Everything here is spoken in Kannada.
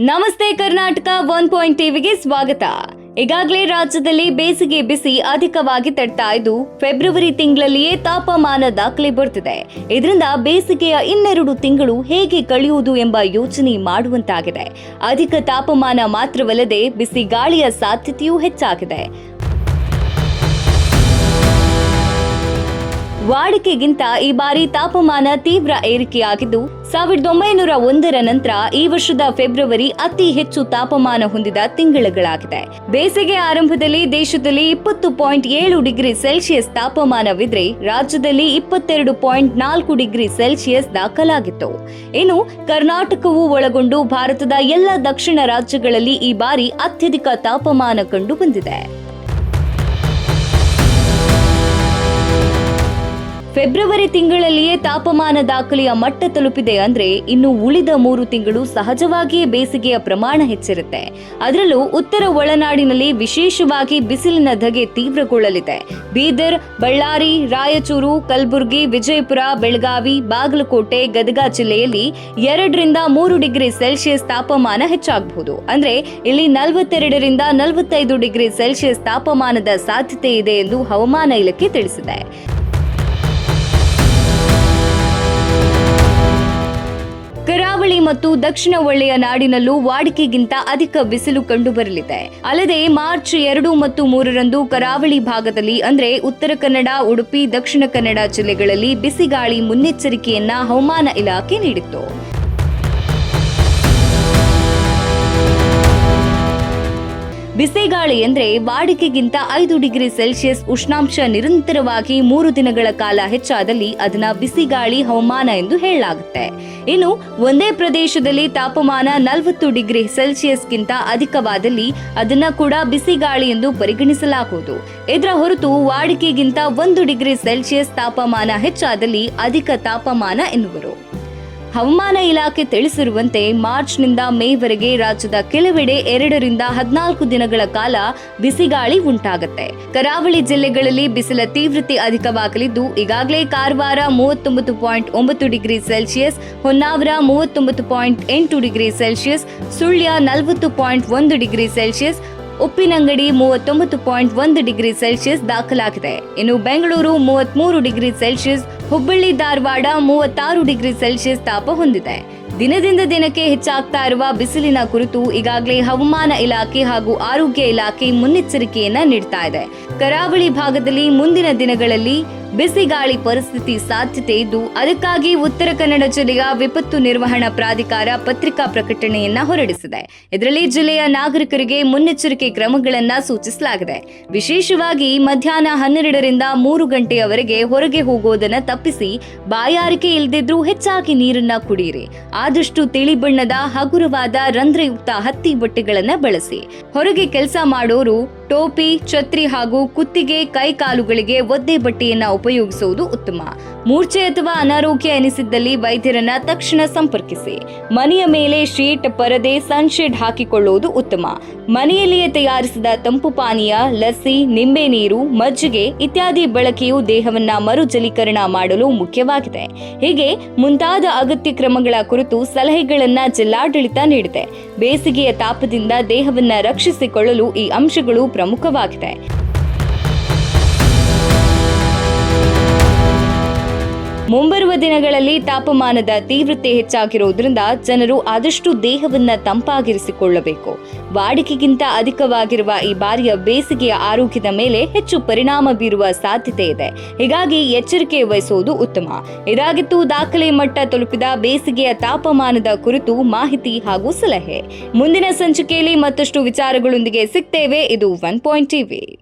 ನಮಸ್ತೆ ಕರ್ನಾಟಕ ಒನ್ ಪಾಯಿಂಟ್ ಟಿವಿಗೆ ಸ್ವಾಗತ. ಈಗಾಗಲೇ ರಾಜ್ಯದಲ್ಲಿ ಬೇಸಿಗೆ ಬಿಸಿ ಅಧಿಕವಾಗಿ ತಡ್ತಾ ಇದ್ದು, ಫೆಬ್ರವರಿ ತಿಂಗಳಲ್ಲಿಯೇ ತಾಪಮಾನ ದಾಖಲೆ ಬರ್ತಿದೆ. ಇದರಿಂದ ಬೇಸಿಗೆಯ ಇನ್ನೆರಡು ತಿಂಗಳು ಹೇಗೆ ಕಳೆಯುವುದು ಎಂಬ ಯೋಚನೆ ಮಾಡುವಂತಾಗಿದೆ. ಅಧಿಕ ತಾಪಮಾನ ಮಾತ್ರವಲ್ಲದೆ ಬಿಸಿ ಗಾಳಿಯ ಸಾಧ್ಯತೆಯೂ ಹೆಚ್ಚಾಗಿದೆ. ವಾಡಿಕೆಗಿಂತ ಈ ಬಾರಿ ತಾಪಮಾನ ತೀವ್ರ ಏರಿಕೆಯಾಗಿದ್ದು, ಸಾವಿರದ ಒಂಬೈನೂರ ಒಂದರ ನಂತರ ಈ ವರ್ಷದ ಫೆಬ್ರವರಿ ಅತಿ ಹೆಚ್ಚು ತಾಪಮಾನ ಹೊಂದಿದ ತಿಂಗಳುಗಳಾಗಿದೆ. ಬೇಸಿಗೆ ಆರಂಭದಲ್ಲಿ ದೇಶದಲ್ಲಿ ಇಪ್ಪತ್ತು ಪಾಯಿಂಟ್ ಏಳು ಡಿಗ್ರಿ ಸೆಲ್ಸಿಯಸ್ ತಾಪಮಾನವಿದ್ರೆ, ರಾಜ್ಯದಲ್ಲಿ ಇಪ್ಪತ್ತೆರಡು ಪಾಯಿಂಟ್ ನಾಲ್ಕು ಡಿಗ್ರಿ ಸೆಲ್ಸಿಯಸ್ ದಾಖಲಾಗಿತ್ತು. ಇನ್ನು, ಕರ್ನಾಟಕವು ಒಳಗೊಂಡು ಭಾರತದ ಎಲ್ಲ ದಕ್ಷಿಣ ರಾಜ್ಯಗಳಲ್ಲಿ ಈ ಬಾರಿ ಅತ್ಯಧಿಕ ತಾಪಮಾನ ಕಂಡು ಬಂದಿದೆ ಫೆಬ್ರವರಿ ತಿಂಗಳಲ್ಲಿಯೇ ತಾಪಮಾನ ದಾಖಲೆಯ ಮಟ್ಟ ತಲುಪಿದೆ ಅಂದ್ರೆ ಇನ್ನು ಉಳಿದ ಮೂರು ತಿಂಗಳು ಸಹಜವಾಗಿಯೇ ಬೇಸಿಗೆಯ ಪ್ರಮಾಣ ಹೆಚ್ಚಿರುತ್ತೆ. ಅದರಲ್ಲೂ ಉತ್ತರ ಒಳನಾಡಿನಲ್ಲಿ ವಿಶೇಷವಾಗಿ ಬಿಸಿಲಿನ ಧಗೆ ತೀವ್ರಗೊಳ್ಳಲಿದೆ. ಬೀದರ್, ಬಳ್ಳಾರಿ, ರಾಯಚೂರು, ಕಲಬುರಗಿ, ವಿಜಯಪುರ, ಬೆಳಗಾವಿ, ಬಾಗಲಕೋಟೆ, ಗದಗ ಜಿಲ್ಲೆಯಲ್ಲಿ ಎರಡರಿಂದ ಮೂರು ಡಿಗ್ರಿ ಸೆಲ್ಸಿಯಸ್ ತಾಪಮಾನ ಹೆಚ್ಚಾಗಬಹುದು. ಅಂದ್ರೆ ಇಲ್ಲಿ ನಲವತ್ತೆರಡರಿಂದ ನಲವತ್ತೈದು ಡಿಗ್ರಿ ಸೆಲ್ಸಿಯಸ್ ತಾಪಮಾನದ ಸಾಧ್ಯತೆ ಇದೆ ಎಂದು ಹವಾಮಾನ ಇಲಾಖೆ ತಿಳಿಸಿದೆ. ಮತ್ತು ದಕ್ಷಿಣ ಒಳ್ಳೆಯ ನಾಡಿನಲ್ಲೂ ವಾಡಿಕೆಗಿಂತ ಅಧಿಕ ಬಿಸಿಲು ಕಂಡುಬರಲಿದೆ. ಅಲ್ಲದೆ ಮಾರ್ಚ್ ಎರಡು ಮತ್ತು ಮೂರರಂದು ಕರಾವಳಿ ಭಾಗದಲ್ಲಿ, ಅಂದರೆ ಉತ್ತರ ಕನ್ನಡ, ಉಡುಪಿ, ದಕ್ಷಿಣ ಕನ್ನಡ ಜಿಲ್ಲೆಗಳಲ್ಲಿ ಬಿಸಿಗಾಳಿ ಮುನ್ನೆಚ್ಚರಿಕೆಯನ್ನ ಹವಾಮಾನ ಇಲಾಖೆ ನೀಡಿತ್ತು. ಬಿಸಿಗಾಳಿ ಎಂದರೆ ವಾಡಿಕೆಗಿಂತ ಐದು ಡಿಗ್ರಿ ಸೆಲ್ಸಿಯಸ್ ಉಷ್ಣಾಂಶ ನಿರಂತರವಾಗಿ ಮೂರು ದಿನಗಳ ಕಾಲ ಹೆಚ್ಚಾದಲ್ಲಿ ಅದನ್ನ ಬಿಸಿಗಾಳಿ ಹವಾಮಾನ ಎಂದು ಹೇಳಲಾಗುತ್ತೆ. ಇನ್ನು ಒಂದೇ ಪ್ರದೇಶದಲ್ಲಿ ತಾಪಮಾನ ನಲವತ್ತು ಡಿಗ್ರಿ ಸೆಲ್ಸಿಯಸ್ಗಿಂತ ಅಧಿಕವಾದಲ್ಲಿ ಅದನ್ನ ಕೂಡ ಬಿಸಿಗಾಳಿ ಎಂದು ಪರಿಗಣಿಸಲಾಗುವುದು. ಇದರ ಹೊರತು ವಾಡಿಕೆಗಿಂತ ಒಂದು ಡಿಗ್ರಿ ಸೆಲ್ಸಿಯಸ್ ತಾಪಮಾನ ಹೆಚ್ಚಾದಲ್ಲಿ ಅಧಿಕ ತಾಪಮಾನ ಎನ್ನುವರು. ಹವಾಮಾನ ಇಲಾಖೆ ತಿಳಿಸಿರುವಂತೆ ಮಾರ್ಚ್ನಿಂದ ಮೇವರೆಗೆ ರಾಜ್ಯದ ಕೆಲವೆಡೆ ಎರಡರಿಂದ ಹದಿನಾಲ್ಕು ದಿನಗಳ ಕಾಲ ಬಿಸಿಗಾಳಿ ಉಂಟಾಗುತ್ತೆ. ಕರಾವಳಿ ಜಿಲ್ಲೆಗಳಲ್ಲಿ ಬಿಸಿಲ ತೀವ್ರತೆ ಅಧಿಕವಾಗಲಿದ್ದು, ಈಗಾಗಲೇ ಕಾರವಾರ ಮೂವತ್ತೊಂಬತ್ತು ಪಾಯಿಂಟ್ ಒಂಬತ್ತು ಡಿಗ್ರಿ ಸೆಲ್ಸಿಯಸ್, ಹೊನ್ನಾವರ ಮೂವತ್ತೊಂಬತ್ತು ಪಾಯಿಂಟ್ ಎಂಟು ಡಿಗ್ರಿ ಸೆಲ್ಸಿಯಸ್, ಸುಳ್ಯ ನಲವತ್ತು ಪಾಯಿಂಟ್ ಒಂದು ಡಿಗ್ರಿ ಸೆಲ್ಸಿಯಸ್, ಉಪ್ಪಿನಂಗಡಿ ಮೂವತ್ತೊಂಬತ್ತು ಪಾಯಿಂಟ್ ಒಂದು ಡಿಗ್ರಿ ಸೆಲ್ಸಿಯಸ್ ದಾಖಲಾಗಿದೆ. ಇನ್ನು ಬೆಂಗಳೂರು ಮೂವತ್ತ್ಮೂರು ಡಿಗ್ರಿ ಸೆಲ್ಸಿಯಸ್ ಹುಬ್ಬಳ್ಳಿ ಧಾರವಾಡ ಮೂವತ್ತಾರು ಡಿಗ್ರಿ ಸೆಲ್ಸಿಯಸ್ ತಾಪ ಹೊಂದಿದೆ. ದಿನದಿಂದ ದಿನಕ್ಕೆ ಹೆಚ್ಚಾಗ್ತಾ ಇರುವ ಬಿಸಿಲಿನ ಕುರಿತು ಈಗಾಗಲೇ ಹವಾಮಾನ ಇಲಾಖೆ ಹಾಗೂ ಆರೋಗ್ಯ ಇಲಾಖೆ ಮುನ್ನೆಚ್ಚರಿಕೆಯನ್ನ ನೀಡ್ತಾ ಇದೆ. ಕರಾವಳಿ ಭಾಗದಲ್ಲಿ ಮುಂದಿನ ದಿನಗಳಲ್ಲಿ ಬಿಸಿಗಾಳಿ ಪರಿಸ್ಥಿತಿ ಸಾಧ್ಯತೆ ಇದ್ದು ಅದಕ್ಕಾಗಿ ಉತ್ತರ ಕನ್ನಡ ಜಿಲ್ಲೆಯ ವಿಪತ್ತು ನಿರ್ವಹಣಾ ಪ್ರಾಧಿಕಾರ ಪತ್ರಿಕಾ ಪ್ರಕಟಣೆಯನ್ನ ಹೊರಡಿಸಿದೆ. ಇದರಲ್ಲಿ ಜಿಲ್ಲೆಯ ನಾಗರಿಕರಿಗೆ ಮುನ್ನೆಚ್ಚರಿಕೆ ಕ್ರಮಗಳನ್ನ ಸೂಚಿಸಲಾಗಿದೆ. ವಿಶೇಷವಾಗಿ ಮಧ್ಯಾಹ್ನ ಹನ್ನೆರಡರಿಂದ ಮೂರು ಗಂಟೆಯವರೆಗೆ ಹೊರಗೆ ಹೋಗೋದನ್ನ ತಪ್ಪಿಸಿ ಬಾಯಾರಿಕೆ ಇಲ್ಲದಿದ್ರೂ ಹೆಚ್ಚಾಗಿ ನೀರನ್ನ ಕುಡಿಯಿರಿ. ಆದಷ್ಟು ತಿಳಿ ಬಣ್ಣದ ಹಗುರವಾದ ರಂಧ್ರಯುಕ್ತ ಹತ್ತಿ ಬಟ್ಟೆಗಳನ್ನ ಬಳಸಿ. ಹೊರಗೆ ಕೆಲಸ ಮಾಡೋರು ಟೋಪಿ, ಛತ್ರಿ ಹಾಗೂ ಕುತ್ತಿಗೆ, ಕೈಕಾಲುಗಳಿಗೆ ಒದ್ದೆ ಬಟ್ಟೆಯನ್ನ ಉಪಯೋಗಿಸುವುದು ಉತ್ತಮ. ಮೂರ್ಛೆ ಅಥವಾ ಅನಾರೋಗ್ಯ ಎನಿಸಿದ್ದಲ್ಲಿ ವೈದ್ಯರನ್ನ ತಕ್ಷಣ ಸಂಪರ್ಕಿಸಿ. ಮನೆಯ ಮೇಲೆ ಶೀಟ್, ಪರದೆ, ಸನ್ಶೇಡ್ ಹಾಕಿಕೊಳ್ಳುವುದು ಉತ್ತಮ. ಮನೆಯಲ್ಲಿಯೇ ತಯಾರಿಸಿದ ತಂಪು ಪಾನೀಯ, ಲಸಿ, ನಿಂಬೆ ನೀರು, ಮಜ್ಜಿಗೆ ಇತ್ಯಾದಿ ಬಳಕೆಯು ದೇಹವನ್ನ ಮರುಜಲೀಕರಣ ಮಾಡಲು ಮುಖ್ಯವಾಗಿದೆ. ಹೀಗೆ ಮುಂತಾದ ಅಗತ್ಯ ಕ್ರಮಗಳ ಕುರಿತು ಸಲಹೆಗಳನ್ನ ಜಿಲ್ಲಾಡಳಿತ ನೀಡಿದೆ. ಬೇಸಿಗೆಯ ತಾಪದಿಂದ ದೇಹವನ್ನ ರಕ್ಷಿಸಿಕೊಳ್ಳಲು ಈ ಅಂಶಗಳು ಪ್ರಮುಖವಾಗಿದೆ. ಮುಂಬರುವ ದಿನಗಳಲ್ಲಿ ತಾಪಮಾನದ ತೀವ್ರತೆ ಹೆಚ್ಚಾಗಿರುವುದರಿಂದ ಜನರು ಆದಷ್ಟು ದೇಹವನ್ನ ತಂಪಾಗಿರಿಸಿಕೊಳ್ಳಬೇಕು. ವಾಡಿಕೆಗಿಂತ ಅಧಿಕವಾಗಿರುವ ಈ ಬಾರಿಯ ಬೇಸಿಗೆಯ ಆರೋಗ್ಯದ ಮೇಲೆ ಹೆಚ್ಚು ಪರಿಣಾಮ ಬೀರುವ ಸಾಧ್ಯತೆ ಇದೆ. ಹೀಗಾಗಿ ಎಚ್ಚರಿಕೆ ವಹಿಸುವುದು ಉತ್ತಮ. ಇದಾಗಿತ್ತು ದಾಖಲೆ ಮಟ್ಟ ತಲುಪಿದ ಬೇಸಿಗೆಯ ತಾಪಮಾನದ ಕುರಿತು ಮಾಹಿತಿ ಹಾಗೂ ಸಲಹೆ. ಮುಂದಿನ ಸಂಚಿಕೆಯಲ್ಲಿ ಮತ್ತಷ್ಟು ವಿಚಾರಗಳೊಂದಿಗೆ ಸಿಗ್ತೇವೆ. ಇದು ಒನ್ ಪಾಯಿಂಟ್ ಟಿವಿ.